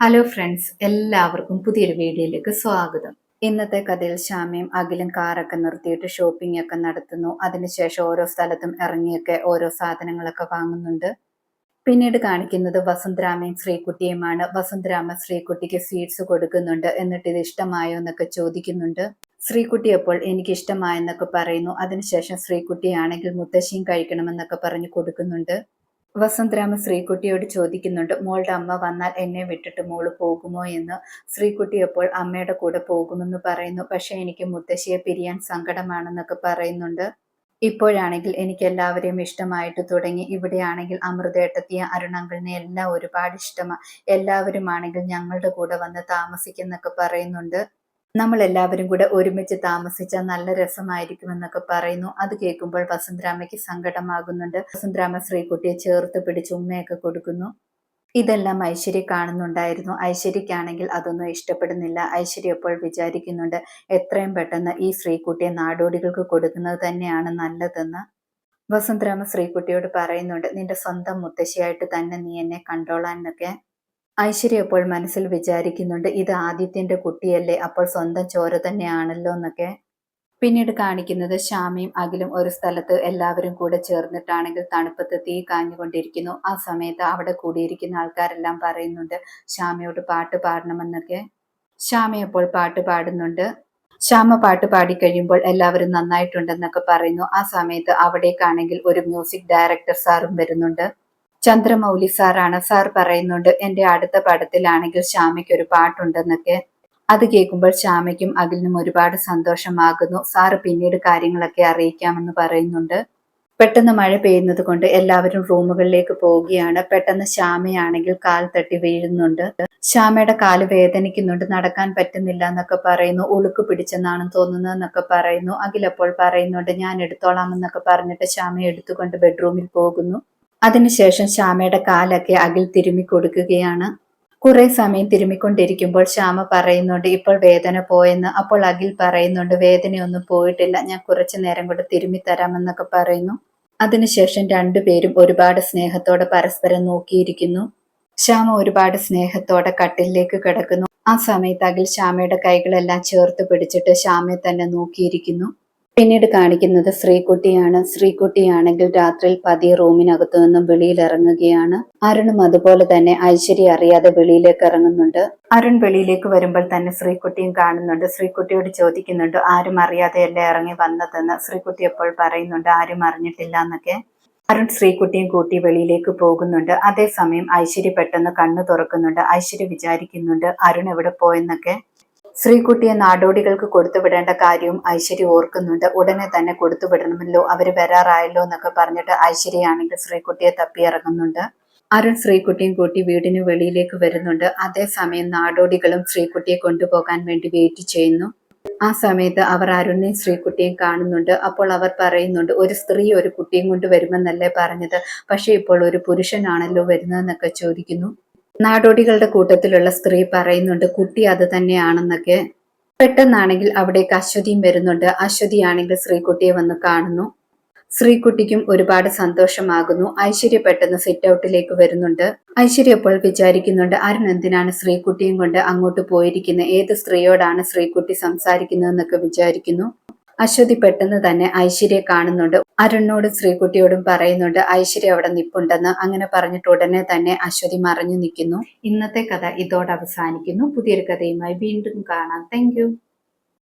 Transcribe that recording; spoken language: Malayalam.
ഹലോ ഫ്രണ്ട്സ് എല്ലാവർക്കും പുതിയൊരു വീഡിയോയിലേക്ക് സ്വാഗതം. ഇന്നത്തെ കഥയിൽ ശ്യാമയും അഖിലും കാറൊക്കെ നിർത്തിയിട്ട് ഷോപ്പിംഗ് ഒക്കെ നടത്തുന്നു. അതിനുശേഷം ഓരോ സ്ഥലത്തും ഇറങ്ങിയൊക്കെ ഓരോ സാധനങ്ങളൊക്കെ വാങ്ങുന്നുണ്ട്. പിന്നീട് കാണിക്കുന്നത് വസുന്ധരാമയും ശ്രീകുട്ടിയുമാണ്. വസുന്ധരാമ ശ്രീകുട്ടിക്ക് സ്വീറ്റ്സ് കൊടുക്കുന്നുണ്ട്. എന്നിട്ട് ഇത് ഇഷ്ടമായോ എന്നൊക്കെ ചോദിക്കുന്നുണ്ട്. ശ്രീകുട്ടി അപ്പോൾ എനിക്ക് ഇഷ്ടമായെന്നൊക്കെ പറയുന്നു അതിനുശേഷം ശ്രീകുട്ടിയാണെങ്കിൽ മുത്തശ്ശിയും കഴിക്കണമെന്നൊക്കെ പറഞ്ഞു കൊടുക്കുന്നുണ്ട്. വസന്തരാമ ശ്രീകുട്ടിയോട് ചോദിക്കുന്നുണ്ട് മോളുടെ അമ്മ വന്നാൽ എന്നെ വിട്ടിട്ട് മോൾ പോകുമോ എന്ന്? ശ്രീകുട്ടി അപ്പോൾ അമ്മയുടെ കൂടെ പോകുമെന്ന് പറയുന്നു. പക്ഷെ എനിക്ക് മുത്തശ്ശിയെ പിരിയാൻ സങ്കടമാണെന്നൊക്കെ പറയുന്നുണ്ട്. ഇപ്പോഴാണെങ്കിൽ എനിക്ക് എല്ലാവരെയും ഇഷ്ടമായിട്ട് തുടങ്ങി. ഇവിടെയാണെങ്കിൽ അമൃതേട്ടത്തിയ അരുണങ്കിളിനെ എല്ലാം ഒരുപാട് ഇഷ്ടമാണ് എല്ലാവരുമാണെങ്കിൽ ഞങ്ങളുടെ കൂടെ വന്ന് താമസിക്കുന്നൊക്കെ പറയുന്നുണ്ട്. നമ്മൾ എല്ലാവരും കൂടെ ഒരുമിച്ച് താമസിച്ചാൽ നല്ല രസമായിരിക്കും എന്നൊക്കെ പറയുന്നു. അത് കേൾക്കുമ്പോൾ വസന്തരാമയ്ക്ക് സങ്കടമാകുന്നുണ്ട്. വസന്തരാമ ശ്രീകുട്ടിയെ ചേർത്ത് പിടിച്ച് ഉമ്മയൊക്കെ കൊടുക്കുന്നു. ഇതെല്ലാം ഐശ്വര്യ കാണുന്നുണ്ടായിരുന്നു. ഐശ്വര്യക്കാണെങ്കിൽ അതൊന്നും ഇഷ്ടപ്പെടുന്നില്ല. ഐശ്വര്യ ഇപ്പോൾ വിചാരിക്കുന്നുണ്ട് എത്രയും പെട്ടെന്ന് ഈ ശ്രീകുട്ടിയെ നാടോടികൾക്ക് കൊടുക്കുന്നത് തന്നെയാണ് നല്ലതെന്ന്. വസന്തരാമ ശ്രീകുട്ടിയോട് പറയുന്നുണ്ട് നിന്റെ സ്വന്തം മുത്തശ്ശിയായിട്ട് തന്നെ നീ എന്നെ കണ്ടോളാനൊക്കെ ഐശ്വര്യ അപ്പോൾ മനസ്സിൽ വിചാരിക്കുന്നുണ്ട് ഇത് ആദിത്യന്റെ കുട്ടിയല്ലേ അപ്പോൾ സ്വന്തം ചോര തന്നെയാണല്ലോ എന്നൊക്കെ. പിന്നീട് കാണിക്കുന്നത് ശ്യാമയും അഖിലും ഒരു സ്ഥലത്ത് എല്ലാവരും കൂടെ ചേർന്നിട്ടാണെങ്കിൽ തണുപ്പത്ത് തീ കാഞ്ഞുകൊണ്ടിരിക്കുന്നു. ആ സമയത്ത് അവിടെ കൂടിയിരിക്കുന്ന ആൾക്കാരെല്ലാം പറയുന്നുണ്ട് ശ്യാമയോട് പാട്ട് പാടണമെന്നൊക്കെ. ശ്യാമ അപ്പോൾ പാട്ട് പാടുന്നുണ്ട്. ശ്യാമ പാട്ട് പാടിക്കഴിയുമ്പോൾ എല്ലാവരും നന്നായിട്ടുണ്ടെന്നൊക്കെ പറയുന്നു. ആ സമയത്ത് അവിടേക്കാണെങ്കിൽ ഒരു മ്യൂസിക് ഡയറക്ടർ സാറും വരുന്നുണ്ട്. ചന്ദ്രമൗലി സാറാണ്. സാർ പറയുന്നുണ്ട് എന്റെ അടുത്ത പടത്തിലാണെങ്കിൽ ശ്യാമയ്ക്ക് ഒരു പാട്ടുണ്ടെന്നൊക്കെ. അത് കേൾക്കുമ്പോൾ ശ്യാമയ്ക്കും അഖിലിനും ഒരുപാട് സന്തോഷമാകുന്നു. സാറ് പിന്നീട് കാര്യങ്ങളൊക്കെ അറിയിക്കാമെന്ന് പറയുന്നുണ്ട്. പെട്ടെന്ന് മഴ പെയ്യുന്നത് കൊണ്ട് എല്ലാവരും റൂമുകളിലേക്ക് പോവുകയാണ്. പെട്ടെന്ന് ശ്യാമയാണെങ്കിൽ കാൽ തട്ടി വീഴുന്നുണ്ട്. ശ്യാമയുടെ കാൽ വേദനിക്കുന്നുണ്ട്. നടക്കാൻ പറ്റുന്നില്ല എന്നൊക്കെ പറയുന്നു. ഉളുക്ക് പിടിച്ചെന്നാണ് തോന്നുന്നത് എന്നൊക്കെ പറയുന്നു. അഖിലപ്പോൾ പറയുന്നുണ്ട് ഞാൻ എടുത്തോളാം എന്നൊക്കെ പറഞ്ഞിട്ട് ശ്യാമയെ എടുത്തുകൊണ്ട് ബെഡ്റൂമിൽ പോകുന്നു. അതിനുശേഷം ശ്യാമയുടെ കാലൊക്കെ അഖിൽ തിരുമ്മി കൊടുക്കുകയാണ്. കുറെ സമയം തിരുമ്മിക്കൊണ്ടിരിക്കുമ്പോൾ ശ്യാമ പറയുന്നുണ്ട് ഇപ്പോൾ വേദന പോയെന്ന്. അപ്പോൾ അഖിൽ പറയുന്നുണ്ട് വേദനയൊന്നും പോയിട്ടില്ല. ഞാൻ കുറച്ചു നേരം കൂടെ തിരുമ്മി തരാമെന്നൊക്കെ പറയുന്നു. അതിനുശേഷം രണ്ടുപേരും ഒരുപാട് സ്നേഹത്തോടെ പരസ്പരം നോക്കിയിരിക്കുന്നു. ശ്യാമ ഒരുപാട് സ്നേഹത്തോടെ കട്ടിലേക്ക് കിടക്കുന്നു. ആ സമയത്ത് അഖിൽ ശ്യാമയുടെ കൈകളെല്ലാം ചേർത്ത് പിടിച്ചിട്ട് ശ്യാമയെ തന്നെ നോക്കിയിരിക്കുന്നു. പിന്നീട് കാണിക്കുന്നത് ശ്രീകുട്ടിയാണ്. ശ്രീകുട്ടിയാണെങ്കിൽ രാത്രിയിൽ പതിയെ റൂമിനകത്തു നിന്നും വെളിയിൽ ഇറങ്ങുകയാണ് അരുണും അതുപോലെ തന്നെ ഐശ്വര്യ അറിയാതെ വെളിയിലേക്ക് ഇറങ്ങുന്നുണ്ട്. അരുൺ വെളിയിലേക്ക് വരുമ്പോൾ തന്നെ ശ്രീകുട്ടിയും കാണുന്നുണ്ട്. ശ്രീകുട്ടിയോട് ചോദിക്കുന്നുണ്ട് ആരും അറിയാതെയല്ലേ ഇറങ്ങി വന്നതെന്ന്? ശ്രീകുട്ടി എപ്പോൾ പറയുന്നുണ്ട് ആരും അറിഞ്ഞിട്ടില്ല എന്നൊക്കെ. അരുൺ ശ്രീകുട്ടിയും കൂട്ടി വെളിയിലേക്ക് പോകുന്നുണ്ട്. അതേസമയം ഐശ്വര്യ പെട്ടെന്ന് കണ്ണു തുറക്കുന്നുണ്ട്. ഐശ്വര്യ വിചാരിക്കുന്നുണ്ട് അരുൺ എവിടെ പോയെന്നൊക്കെ? ശ്രീകുട്ടിയെ നാടോടികൾക്ക് കൊടുത്തുവിടേണ്ട കാര്യവും ഐശ്വര്യ ഓർക്കുന്നുണ്ട്. ഉടനെ തന്നെ കൊടുത്തുവിടണമല്ലോ അവർ വരാറായല്ലോ എന്നൊക്കെ പറഞ്ഞിട്ട് ഐശ്വര്യയാണെങ്കിൽ ശ്രീകുട്ടിയെ തപ്പിയിറങ്ങുന്നുണ്ട്. അരുൺ ശ്രീകുട്ടിയും കൂട്ടി വീടിന് വെളിയിലേക്ക് വരുന്നുണ്ട്. അതേസമയം നാടോടികളും ശ്രീകുട്ടിയെ കൊണ്ടുപോകാൻ വേണ്ടി വെയിറ്റ് ചെയ്യുന്നു. ആ സമയത്ത് അവർ അരുണിനെയും ശ്രീകുട്ടിയും കാണുന്നുണ്ട്. അപ്പോൾ അവർ പറയുന്നുണ്ട് ഒരു സ്ത്രീ ഒരു കുട്ടിയും കൊണ്ട് വരുമെന്നല്ലേ പറഞ്ഞത്. പക്ഷേ ഇപ്പോൾ ഒരു പുരുഷനാണല്ലോ വരുന്നതെന്നൊക്കെ ചോദിക്കുന്നു. നാടോടികളുടെ കൂട്ടത്തിലുള്ള സ്ത്രീ പറയുന്നുണ്ട് കുട്ടി അത് തന്നെയാണെന്നൊക്കെ. പെട്ടെന്നാണെങ്കിൽ അവിടേക്ക് അശ്വതിയും വരുന്നുണ്ട്. അശ്വതിയാണെങ്കിൽ ശ്രീകുട്ടിയെ വന്ന് കാണുന്നു. ശ്രീകുട്ടിക്കും ഒരുപാട് സന്തോഷമാകുന്നു. ഐശ്വര്യ പെട്ടെന്ന് സിറ്റ് ഔട്ടിലേക്ക് വരുന്നുണ്ട്. ഐശ്വര്യ ഇപ്പോൾ വിചാരിക്കുന്നുണ്ട് അരുൺ എന്തിനാണ് ശ്രീകുട്ടിയും കൊണ്ട് അങ്ങോട്ട് പോയിരിക്കുന്നത് ഏത് സ്ത്രീയോടാണ് ശ്രീകുട്ടി സംസാരിക്കുന്നതെന്നൊക്കെ വിചാരിക്കുന്നു. അശ്വതി പെട്ടെന്ന് തന്നെ ഐശ്വര്യ കാണുന്നുണ്ട്. അരുണിനോടും ശ്രീകുട്ടിയോടും പറയുന്നുണ്ട് ഐശ്വര്യ അവിടെ നിപ്പുണ്ടെന്ന്. അങ്ങനെ പറഞ്ഞിട്ട് ഉടനെ തന്നെ അശ്വതി മറഞ്ഞു നിൽക്കുന്നു. ഇന്നത്തെ കഥ ഇതോടെ അവസാനിക്കുന്നു. പുതിയൊരു കഥയുമായി വീണ്ടും കാണാം. താങ്ക്